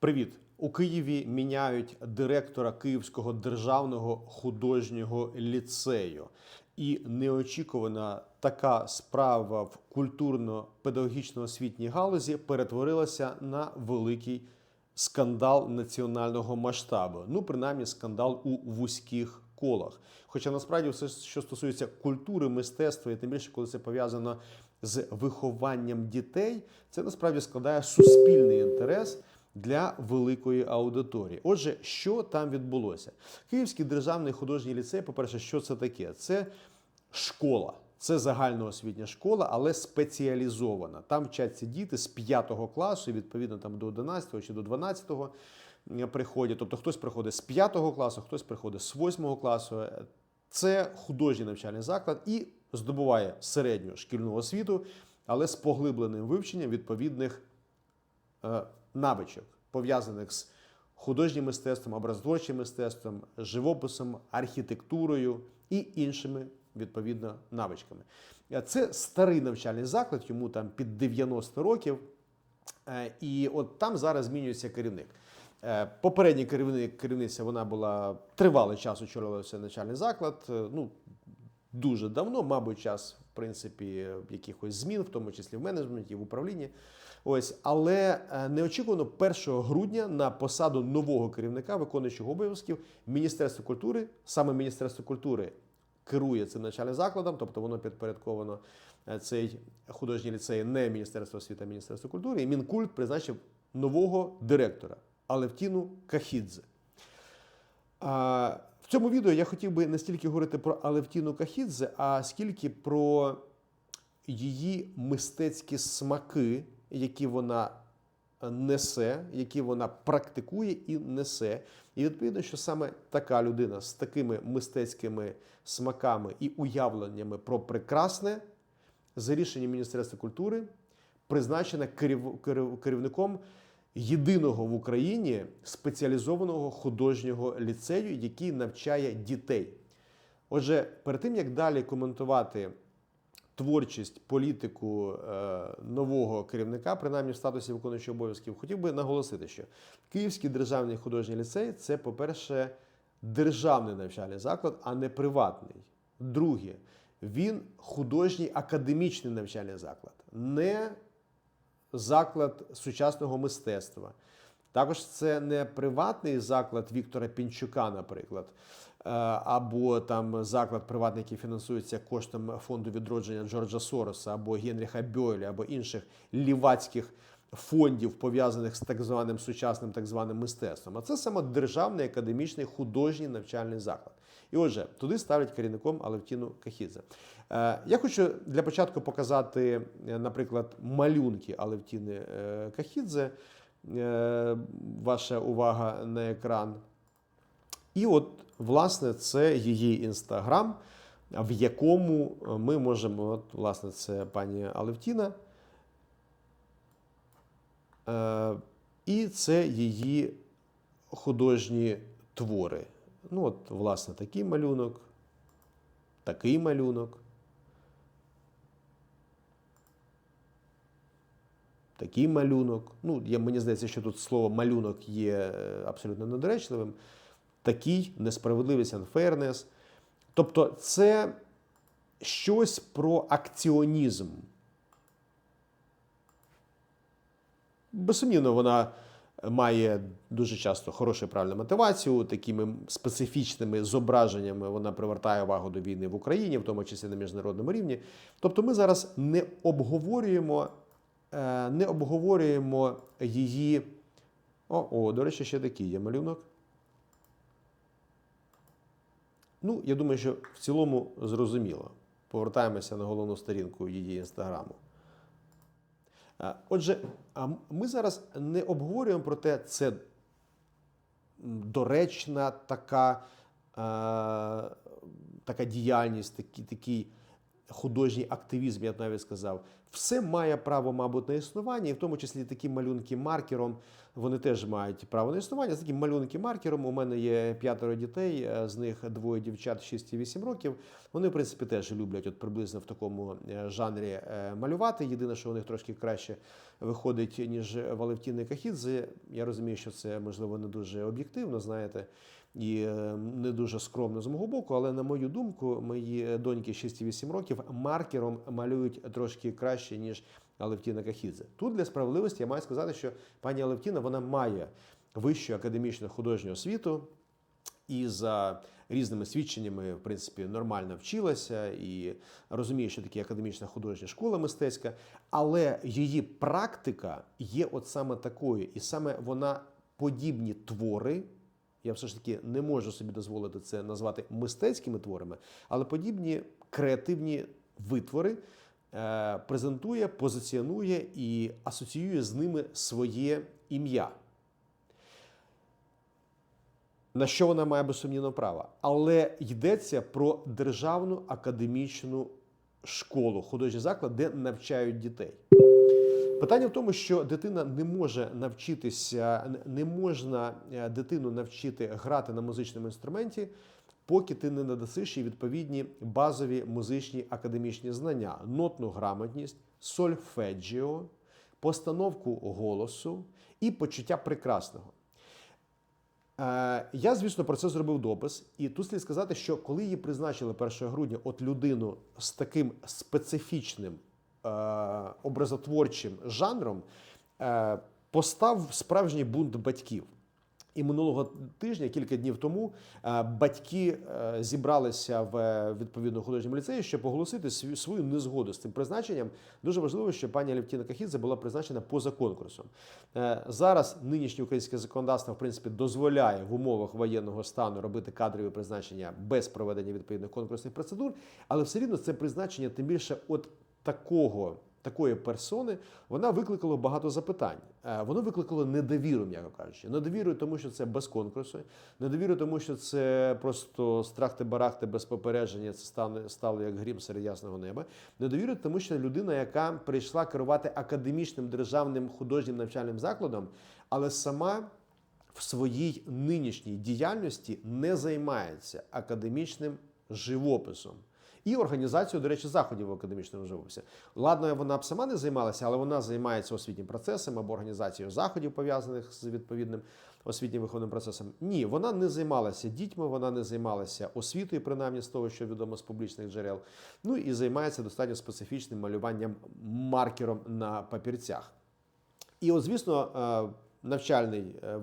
Привіт! У Києві міняють директора Київського державного художнього ліцею. І неочікувана така справа в культурно-педагогічно-освітній галузі перетворилася на великий скандал національного масштабу. Ну, принаймні, скандал у вузьких колах. Хоча насправді все, що стосується культури, мистецтва, і тим більше, коли це пов'язано з вихованням дітей, це насправді складає суспільний інтерес для великої аудиторії. Отже, що там відбулося? Київський державний художній ліцей, по-перше, що це таке? Це школа. Це загальноосвітня школа, але спеціалізована. Там вчаться діти з 5 класу, відповідно там до 11 чи до 12 приходять. Тобто хтось приходить з 5 класу, хтось приходить з 8 класу. Це художній навчальний заклад і здобуває середню шкільну освіту, але з поглибленим вивченням відповідних е, навичок, пов'язаних з художнім мистецтвом, образотворчим мистецтвом, живописом, архітектурою і іншими відповідно навичками. Е, Це старий навчальний заклад, йому там під 90 років. Е, І от там зараз змінюється керівник. Е, Попередній керівник керівниця вона була тривалий час очолювала цей навчальний заклад. Ну дуже давно, мабуть, час, в принципі, якихось змін, в тому числі в менеджменті, в управлінні. Ось, але е, неочікувано 1 грудня на посаду нового керівника, виконуючого обов'язків Міністерства культури, саме Міністерство культури керує цим навчальним закладом, тобто воно підпорядковано е, цей художній ліцей не Міністерство освіти, а Міністерство культури. І Мінкульт призначив нового директора Алевтіну Кахідзе. А, в цьому відео я хотів би не стільки говорити про Алевтіну Кахідзе, а скільки про її мистецькі смаки, які вона несе, які вона практикує і несе. І відповідно, що саме така людина з такими мистецькими смаками і уявленнями про прекрасне за рішенням Міністерства культури призначена керів- керів- керівником єдиного в Україні спеціалізованого художнього ліцею, який навчає дітей. Отже, перед тим як далі коментувати творчість, політику е, нового керівника, принаймні в статусі виконуючого обов'язків, хотів би наголосити, що Київський державний художній ліцей це, по-перше, державний навчальний заклад, а не приватний. Друге, він художній академічний навчальний заклад, не заклад сучасного мистецтва. Також це не приватний заклад Віктора Пінчука, наприклад, або там заклад приватний, який фінансується коштом фонду відродження Джорджа Сороса, або Генріха Бьойля, або інших лівацьких фондів, пов'язаних з так званим сучасним так званим мистецтвом. А це саме державний академічний художній навчальний заклад. І отже, туди ставлять керівником Алевтіну Кахідзе. Е, Я хочу для початку показати, е, наприклад, малюнки Алевтіни е, Кахідзе. Е, Ваша увага на екран. І от, власне, це її інстаграм, в якому ми можемо, от, власне, це пані Алевтіна. Е, І це її художні твори. Ну, от, власне, такий малюнок, такий малюнок. Такий малюнок. Ну, я, мені здається, що тут слово малюнок є е, абсолютно недоречливим. Такий несправедливість, unfairness. Тобто, це щось про акціонізм. Безсумнівно, вона має дуже часто хорошу правильну мотивацію, такими специфічними зображеннями вона привертає увагу до війни в Україні, в тому числі на міжнародному рівні. Тобто ми зараз не обговорюємо, е, не обговорюємо її. О, о, до речі, ще такий є малюнок. Ну, я думаю, що в цілому зрозуміло. Повертаємося на головну сторінку її інстаграму. Отже, ми зараз не обговорюємо про те, це доречна така, е, така діяльність, такий, такий художній активізм, я б навіть сказав, все має право, мабуть, на існування, і в тому числі такі малюнки маркером. Вони теж мають право на існування. З такі малюнки маркером. У мене є п'ятеро дітей, е, з них двоє дівчат 6 і 8 років. Вони, в принципі, теж люблять от приблизно в такому е, жанрі е, малювати. Єдине, що у них трошки краще виходить, ніж в Кахідзе. Я розумію, що це можливо не дуже об'єктивно, знаєте, і е, не дуже скромно з мого боку. Але на мою думку, мої доньки 6-8 років маркером малюють трошки краще, ніж Алевтіна Кахідзе. Тут для справедливості я маю сказати, що пані Алевтіна вона має вищу академічну художню освіту і за різними свідченнями, в принципі, нормально вчилася і розуміє, що таке академічна художня школа мистецька, але її практика є от саме такою, і саме вона подібні твори. Я все ж таки не можу собі дозволити це назвати мистецькими творами, але подібні креативні витвори е, презентує, позиціонує і асоціює з ними своє ім'я на що вона має безсумнівно право. Але йдеться про державну академічну школу, художній заклад, де навчають дітей. Питання в тому, що дитина не може навчитися, не можна е, дитину навчити грати на музичному інструменті, поки ти не надасиш їй відповідні базові музичні академічні знання, нотну грамотність, сольфеджіо, постановку голосу і почуття прекрасного. Е, Я, звісно, про це зробив допис, і тут слід сказати, що коли її призначили 1 грудня от людину з таким специфічним образотворчим жанром, е, постав справжній бунт батьків. І минулого тижня, кілька днів тому, е, батьки е, зібралися в е, відповідно художньому ліцеї, щоб оголосити свою незгоду з цим призначенням. Дуже важливо, що пані Алевтіна Кахідзе була призначена поза конкурсом. Е, Зараз нинішнє українське законодавство в принципі дозволяє в умовах воєнного стану робити кадрові призначення без проведення відповідних конкурсних процедур, але все рівно це призначення, тим більше от такого. Такої персони вона викликала багато запитань. Е, Воно викликало недовіру, м'яко кажучи. Недовіру, тому що це без конкурсу, недовіру, тому що це просто страхти-барахти без попередження. Це стане стало як грім серед ясного неба. Недовіру, тому що людина, яка прийшла керувати академічним державним художнім навчальним закладом, але сама в своїй нинішній діяльності не займається академічним живописом. І організацією, до речі, заходів академічному живописі. Ладно, вона б сама не займалася, але вона займається освітнім процесом або організацією заходів, пов'язаних з відповідним освітнім виховним процесом. Ні, вона не займалася дітьми, вона не займалася освітою, принаймні з того, що відомо з публічних джерел. Ну і займається достатньо специфічним малюванням маркером на папірцях. І, от, звісно, е, навчальний е,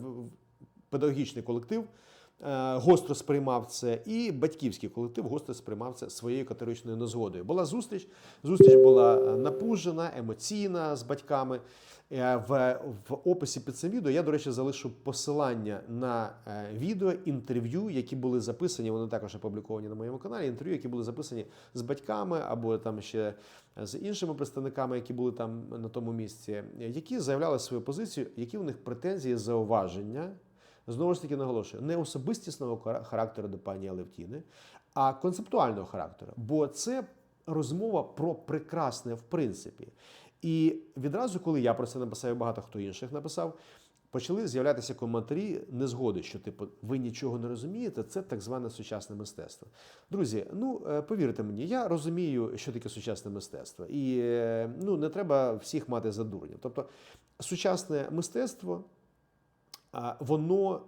педагогічний колектив гостро сприймав це, і батьківський колектив гостро сприймав це своєю категоричною незгодою. Була зустріч. Зустріч була е, напружена, емоційна з батьками. Е, В, в описі під цим відео я, до речі, залишу посилання на е, відео інтерв'ю, які були записані. Вони також опубліковані на моєму каналі. Інтерв'ю, які були записані з батьками або там ще з іншими представниками, які були там на тому місці, які заявляли свою позицію, які у них претензії, зауваження. Знову ж таки наголошую, не особистісного характеру до пані Алевтіни, а концептуального характеру. Бо це розмова про прекрасне в принципі. І відразу, коли я про це написав, і багато хто інших написав, почали з'являтися коментарі незгоди, що типу ви нічого не розумієте, це так зване сучасне мистецтво. Друзі, ну е, повірте мені, я розумію, що таке сучасне мистецтво, і е, ну не треба всіх мати за дурнів. Тобто, сучасне мистецтво воно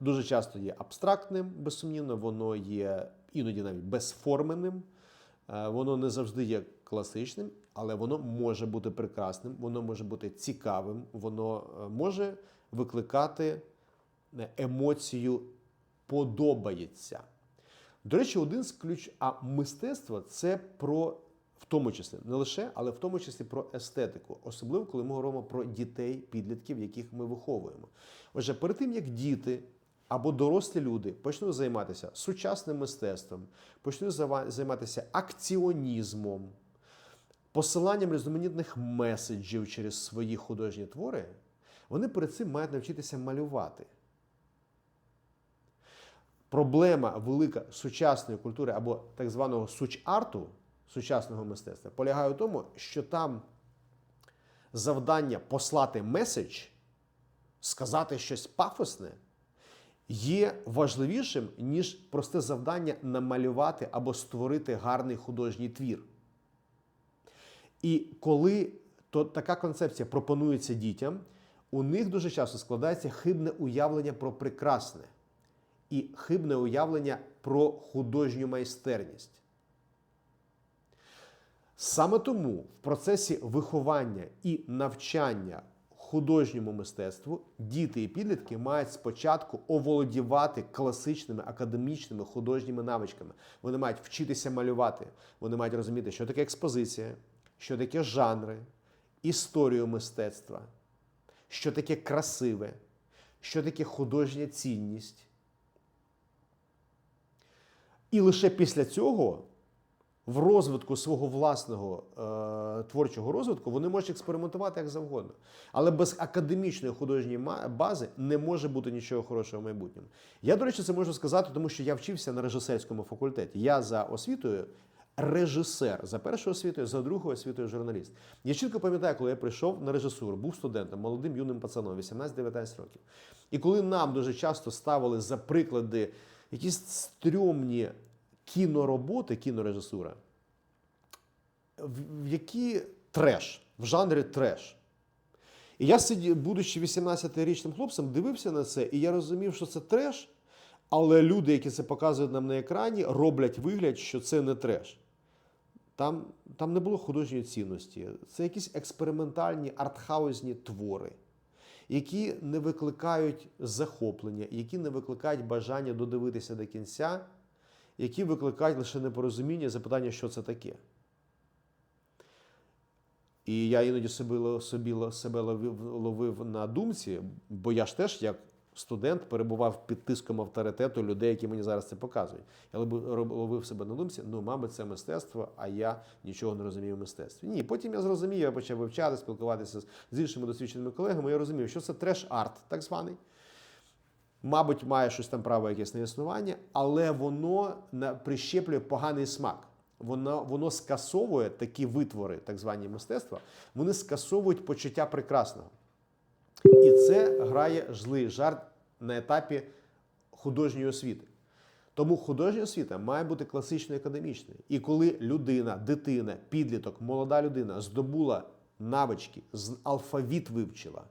дуже часто є абстрактним, безсумнівно, воно є іноді навіть безформеним, воно не завжди є класичним, але воно може бути прекрасним, воно може бути цікавим, воно е, може викликати е, емоцію подобається. До речі, один з ключ, а мистецтво це про. В тому числі не лише, але в тому числі про естетику, особливо коли ми говоримо про дітей, підлітків, яких ми виховуємо. Отже, перед тим як діти або дорослі люди почнуть займатися сучасним мистецтвом, почнуть займатися акціонізмом, посиланням різноманітних меседжів через свої художні твори, вони перед цим мають навчитися малювати. Проблема велика сучасної культури або так званого суч-арту, сучасного мистецтва полягає у тому, що там завдання послати меседж, сказати щось пафосне, є важливішим, ніж просте завдання намалювати або створити гарний художній твір. І коли то така концепція пропонується дітям, у них дуже часто складається хибне уявлення про прекрасне і хибне уявлення про художню майстерність. Саме тому в процесі виховання і навчання художньому мистецтву діти і підлітки мають спочатку оволодівати класичними академічними художніми навичками. Вони мають вчитися малювати, вони мають розуміти, що таке експозиція, що таке жанри, історію мистецтва, що таке красиве, що таке художня цінність. І лише після цього в розвитку свого власного е, творчого розвитку вони можуть експериментувати як завгодно. Але без академічної художньої бази не може бути нічого хорошого в майбутньому. Я, до речі, це можу сказати, тому що я вчився на режисерському факультеті. Я за освітою режисер, за першою освітою, за другою освітою журналіст. Я чітко пам'ятаю, коли я прийшов на режисуру, був студентом, молодим юним пацаном, 18-19 років. І коли нам дуже часто ставили за приклади якісь стрьомні кінороботи, кінорежисура, в які треш, в жанрі треш. І я, сидів, будучи 18-річним хлопцем, дивився на це, і я розумів, що це треш, але люди, які це показують нам на екрані, роблять вигляд, що це не треш. Там, там не було художньої цінності. Це якісь експериментальні артхаузні твори, які не викликають захоплення, які не викликають бажання додивитися до кінця, які викликають лише непорозуміння, запитання, що це таке. І я іноді собі, собі себе ловив, ловив на думці, бо я ж теж як студент перебував під тиском авторитету людей, які мені зараз це показують. Я ловив себе на думці, ну, мабуть, це мистецтво, а я нічого не розумію в мистецтві. Ні, потім я зрозумів, я почав вивчати, спілкуватися з іншими досвідченими колегами. Я розумів, що це треш-арт, так званий. Мабуть, має щось там право якесь на існування, але воно прищеплює поганий смак. Воно, воно скасовує такі витвори, так звані мистецтва, вони скасовують почуття прекрасного. І це грає злий жарт на етапі художньої освіти. Тому художня освіта має бути класичною академічною. І коли людина, дитина, підліток, молода людина здобула навички, алфавіт вивчила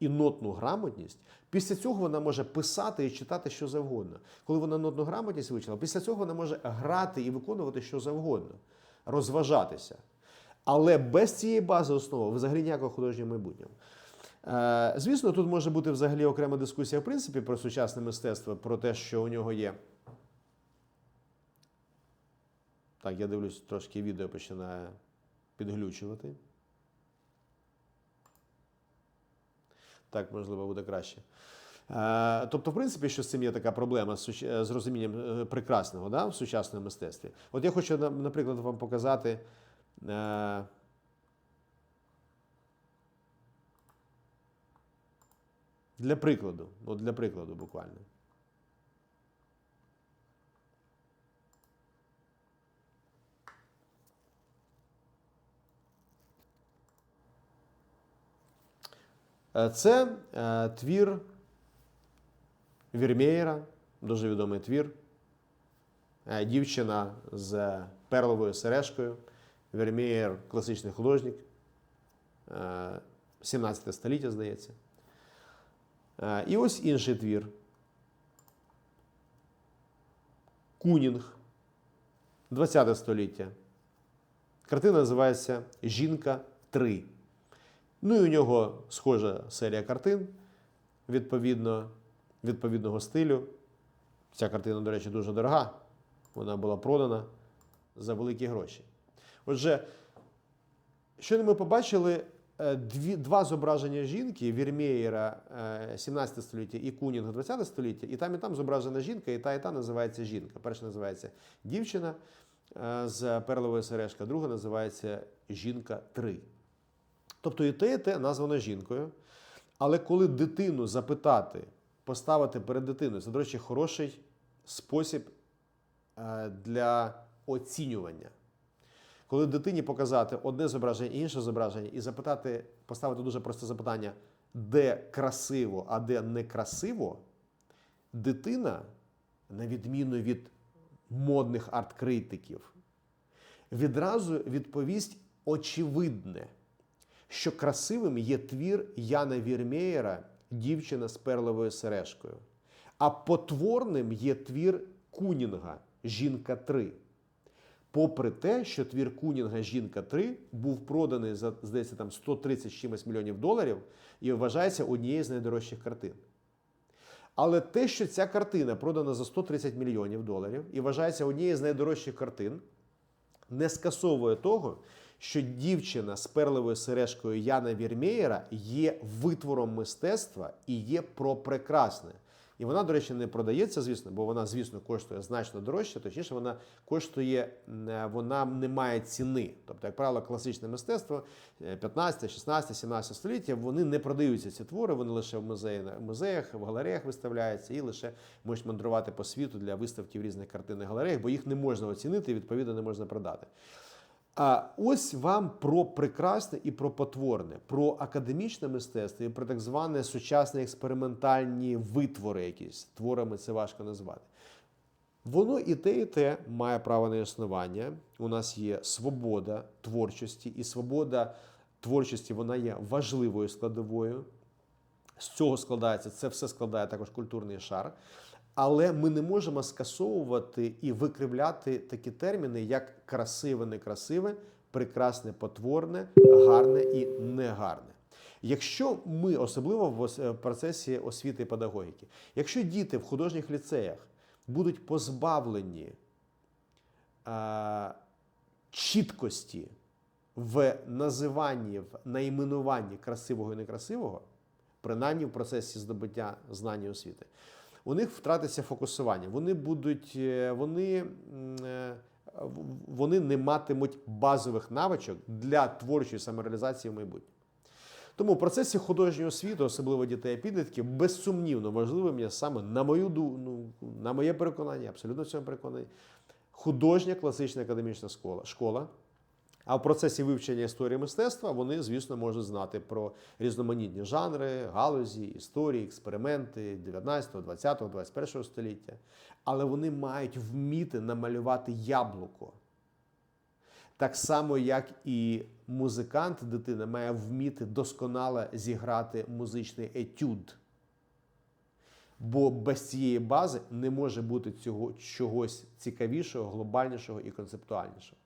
і нотну грамотність, після цього вона може писати і читати що завгодно. Коли вона нотну грамотність вивчила, після цього вона може грати і виконувати що завгодно, розважатися. Але без цієї бази основи взагалі ніякого художнього майбутнього. Е, Звісно, тут може бути взагалі окрема дискусія в принципі про сучасне мистецтво, про те, що у нього є. Так, я дивлюсь, трошки відео починає підглючувати. Так, можливо, буде краще. Е, Тобто, в принципі, що з цим є така проблема з розумінням е, прекрасного да, в сучасному мистецтві. От я хочу, наприклад, вам показати. е, Для прикладу, от для прикладу буквально. Це е, твір Вірмєєра, дуже відомий твір. Е, Дівчина з перловою сережкою. Вірмєєр класичний художник. е, 17 століття, здається. Е, І ось інший твір. Кунінг, 20 століття. Картина називається Жінка 3. Ну і у нього схожа серія картин відповідно, відповідного стилю. Ця картина, до речі, дуже дорога. Вона була продана за великі гроші. Отже, щойно ми побачили е, дві, два зображення жінки Вірмєєра е, 17 століття і Кунінга 20 століття, і там і там зображена жінка, і та, і та називається жінка. Перша називається дівчина е, з перловою сережка, друга називається Жінка 3. Тобто і те, і те названо жінкою. Але коли дитину запитати, поставити перед дитиною, це, до речі, хороший спосіб е, для оцінювання. Коли дитині показати одне зображення інше зображення, і запитати, поставити дуже просте запитання, де красиво, а де некрасиво, дитина, на відміну від модних арт-критиків, відразу відповість очевидне, що красивим є твір Яна Вірмеєра Дівчина з перловою сережкою. А потворним є твір Кунінга Жінка 3. Попри те, що твір Кунінга Жінка 3 був проданий за здається там 130 чимось мільйонів доларів і вважається однією з найдорожчих картин. Але те, що ця картина продана за 130 мільйонів доларів і вважається однією з найдорожчих картин, не скасовує того, що дівчина з перловою сережкою Яна Вірмеєра є витвором мистецтва і є про прекрасне. І вона, до речі, не продається, звісно, бо вона, звісно, коштує значно дорожче, точніше, вона коштує, е, вона не має ціни. Тобто, як правило, класичне мистецтво е, 15, 16, 17 століття, вони не продаються ці твори, вони лише в музеї, в музеях, в галереях виставляються і лише можуть мандрувати по світу для виставки в різних картинних галереях, бо їх не можна оцінити і відповідно не можна продати. А ось вам про прекрасне і про потворне, про академічне мистецтво і про так зване сучасні експериментальні витвори, якісь творами це важко назвати. Воно і те, і те має право на існування. У нас є свобода творчості, і свобода творчості вона є важливою складовою. З цього складається, це все складає також культурний шар. Але ми не можемо скасовувати і викривляти такі терміни, як красиве, некрасиве, прекрасне, потворне, гарне і негарне. Якщо ми, особливо в процесі освіти і педагогіки, якщо діти в художніх ліцеях будуть позбавлені е, чіткості в називанні, в найменуванні красивого і некрасивого, принаймні в процесі здобуття знань і освіти, у них втратиться фокусування. Вони будуть, е, вони, е, вони не матимуть базових навичок для творчої самореалізації в майбутньому. Тому в процесі художнього освіти, особливо дітей і підлітків, безсумнівно важливим є саме, на мою ду- ну, на моє переконання, абсолютно в цьому переконаний, художня класична академічна школа. школа. А в процесі вивчення історії мистецтва вони, звісно, можуть знати про різноманітні жанри, галузі, історії, експерименти 19, 20, 21 століття. Але вони мають вміти намалювати яблуко. Так само, як і музикант, дитина має вміти досконало зіграти музичний етюд. Бо без цієї бази не може бути цього чогось цікавішого, глобальнішого і концептуальнішого.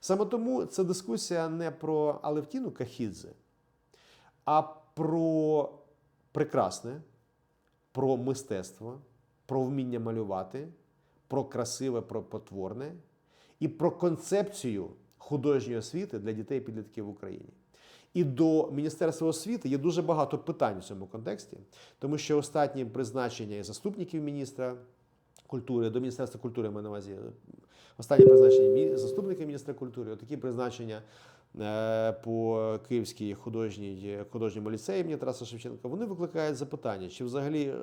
Саме тому це дискусія не про Алевтіну Кахідзе, а про прекрасне, про мистецтво, про вміння малювати, про красиве, про потворне і про концепцію художньої освіти для дітей і підлітків в Україні. І до Міністерства освіти є дуже багато питань в цьому контексті, тому що останні призначення і заступників міністра культури до Міністерства культури я на увазі останнє призначення заступника міністра культури, такі призначення е, по Київській художній художньому ліцеї імені Тараса Шевченка, вони викликають запитання, чи взагалі е,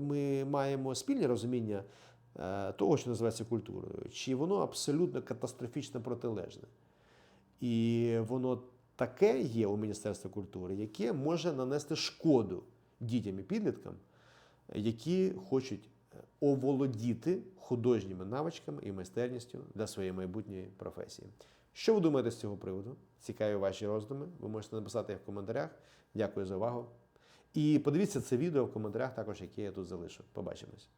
ми маємо спільне розуміння е, того, що називається культурою, чи воно абсолютно катастрофічно протилежне. І воно таке є у Міністерства культури, яке може нанести шкоду дітям і підліткам, які хочуть оволодіти художніми навичками і майстерністю для своєї майбутньої професії. Що ви думаєте з цього приводу? Цікаві ваші роздуми. Ви можете написати їх в коментарях. Дякую за увагу. І подивіться це відео в коментарях, також яке я тут залишу. Побачимось.